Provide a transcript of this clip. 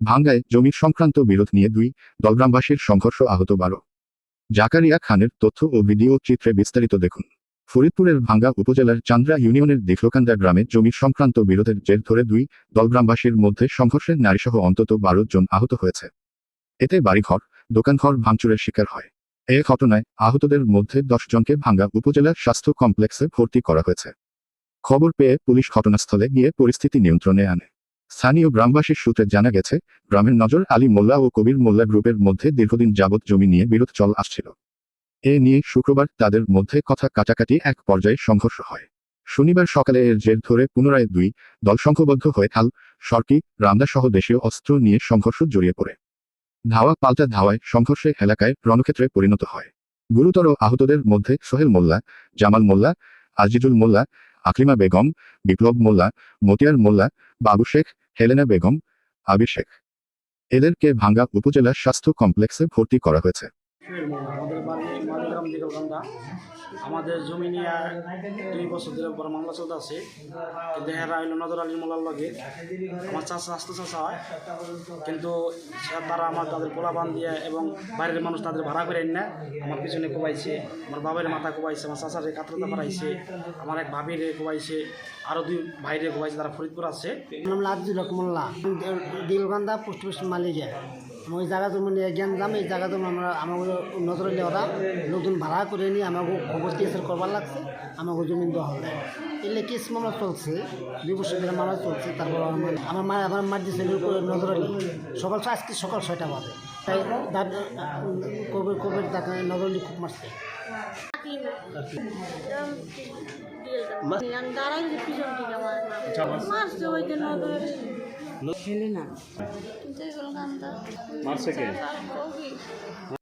ভাঙ্গায় জমি সংক্রান্ত বিরোধ নিয়ে দুই দলগ্রামবাসীর সংঘর্ষ আহত বারো। জাকারিয়া খানের তথ্য ও ভিডিও চিত্রে বিস্তারিত দেখুন। ফরিদপুরের ভাঙ্গা উপজেলার চান্দ্রা ইউনিয়নের দেখলকান্দা গ্রামে জমি সংক্রান্ত বিরোধের জের ধরে দুই দলগ্রামবাসীর মধ্যে সংঘর্ষে নারীসহ অন্তত বারো জন আহত হয়েছে। এতে বাড়িঘর, দোকানঘর ভাঙচুরের শিকার হয়। এ ঘটনায় আহতদের মধ্যে দশ জনকে ভাঙ্গা উপজেলার স্বাস্থ্য কমপ্লেক্সে ভর্তি করা হয়েছে। খবর পেয়ে পুলিশ ঘটনাস্থলে গিয়ে পরিস্থিতি নিয়ন্ত্রণে আনে। স্থানীয় গ্রামবাসীর সূত্রে জানা গেছে, গ্রামের নজর আলী মোল্লা ও কবির মোল্লা গ্রুপের মধ্যে দীর্ঘদিন যাবৎ জমি নিয়ে বিরোধ চল আসছিল। এ নিয়ে শুক্রবার তাদের মধ্যে কথা কাটাকাটি এক পর্যায়ে সংঘর্ষ হয়। শনিবার সকালে এর জের ধরে পুনরায় দুই দল সংঘবদ্ধ হয়ে খাল সরকি রামদা সহ দেশীয় অস্ত্র নিয়ে সংঘর্ষ জড়িয়ে পড়ে। ধাওয়া পাল্টা ধাওয়ায় সংঘর্ষে এলাকায় রণক্ষেত্রে পরিণত হয়। গুরুতর আহতদের মধ্যে সোহেল মোল্লা, জামাল মোল্লা, আজিজুল মোল্লা আকলিমা বেগম, বিপ্লব মোল্লা, মতিয়ার মোল্লা, বাবু শেখ, হেলেনা বেগম, আবির শেখ। এদেরকে ভাঙ্গা উপজেলা স্বাস্থ্য কমপ্লেক্সে ভর্তি করা হয়েছে। আমাদের বাড়ি মালিগ্রাম দিগলকান্দা আমাদের জমি নিয়ে দুই বছর ধরে বড় মামলা চলতে আছে। কিন্তু হেরা হইল নজর আলী মোল্লার লগে। আমার চাষা আস্তে চাষা হয়। কিন্তু তারা আমার তাদের পোলা বান দিয়ে এবং বাইরের মানুষ তাদের ভাড়া করে না আমার পিছনে কোবাইছে। আমার বাবার মাথা কোবাইছে, আমার চাষারে কাতরতা বাড়াইছে, আমার এক ভাবিরে কোবাইছে আরও দুই ভাইরে কোবাইছে, তারা ফরিদপুর আছে। নাম লাভজুল হক মোল্লা দিলকান্দা পোস্ট পোস্ট মালিকে ওই জায়গা তুমি জ্ঞান যাম এই জায়গা তুমি আমরা আমাকে নজরে ওরা লোকজন ভাড়া করে নিয়ে আমাকে খবর কেসের করবার লাগছে আমাকে জমিন দেওয়া হবে এলে কেস মামলা চলছে দুই বছর ধরে মামলা চলছে তারপর আমার আমার মা আমার মার দিয়েছে নজরে সকাল আজকে সকাল ছয়টা বাজে। তাই দাঁত কবে কবে তাকে নজরলি খুব মারছে দাঁড়াই পিছন থেকে আমার মারছে ওই জন্য ছেলে না মারছে কে? আচ্ছা,